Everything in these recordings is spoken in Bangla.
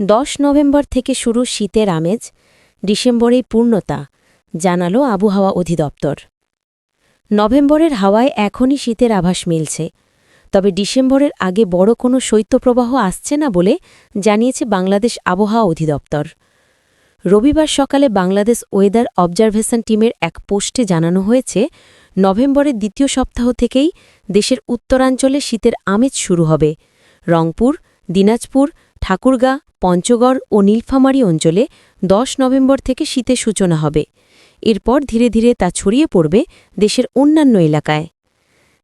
দশ নভেম্বর থেকে শুরু শীতের আমেজ, ডিসেম্বরেই পূর্ণতা, জানালো আবহাওয়া অধিদপ্তর। নভেম্বরের হাওয়ায় এখনই শীতের আভাস মিলছে, তবে ডিসেম্বরের আগে বড় কোনো শৈত্যপ্রবাহ আসছে না বলে জানিয়েছে বাংলাদেশ আবহাওয়া অধিদপ্তর। রবিবার সকালে বাংলাদেশ ওয়েদার অবজারভেশন টিমের এক পোস্টে জানানো হয়েছে, নভেম্বরের দ্বিতীয় সপ্তাহ থেকেই দেশের উত্তরাঞ্চলে শীতের আমেজ শুরু হবে। রংপুর, দিনাজপুর ঠাকুরগাঁ, পঞ্চগড় ও নীলফামারী অঞ্চলে দশ নভেম্বর থেকে শীতের সূচনা হবে। এরপর ধীরে ধীরে তা ছড়িয়ে পড়বে দেশের অন্যান্য এলাকায়।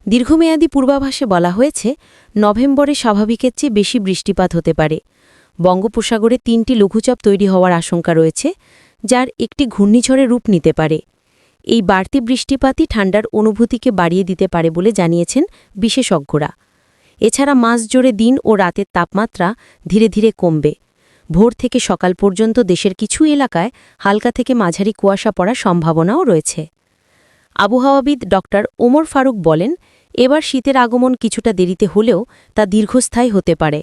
দীর্ঘমেয়াদী পূর্বাভাসে বলা হয়েছে, নভেম্বরে স্বাভাবিকের চেয়ে বেশি বৃষ্টিপাত হতে পারে। বঙ্গোপসাগরে তিনটি লঘুচাপ তৈরি হওয়ার আশঙ্কা রয়েছে, যার একটি ঘূর্ণিঝড়ে রূপ নিতে পারে। এই বাড়তি বৃষ্টিপাতই ঠান্ডার অনুভূতিকে বাড়িয়ে দিতে পারে বলে জানিয়েছেন বিশেষজ্ঞরা। এছাড়া মাস জোরে দিন ও রাতের তাপমাত্রা ধীরে ধীরে কমবে। ভোর থেকে সকাল পর্যন্ত দেশের কিছু এলাকায় হালকা থেকে মাঝারি কুয়াশা পড়ার সম্ভাবনাও রয়েছে। আবহাওয়াবিদ ড. ওমর ফারুক বলেন, এবার শীতের আগমন কিছুটা দেরিতে হলেও তা দীর্ঘস্থায়ী হতে পারে।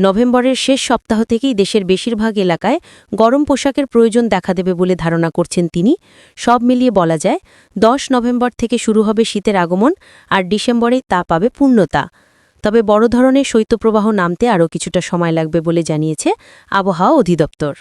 নভেম্বরের শেষ সপ্তাহ থেকেই দেশের বেশিরভাগ এলাকায় গরম পোশাকের প্রয়োজন দেখা দেবে বলে ধারণা করছেন তিনি। সব মিলিয়ে বলা যায়, দশ নভেম্বর থেকে শুরু হবে শীতের আগমন আর ডিসেম্বরে তা পাবে পূর্ণতা। তবে বড় ধরনের শৈত্যপ্রবাহ নামতে আরও কিছুটা সময় লাগবে বলে জানিয়েছে আবহাওয়া অধিদপ্তর।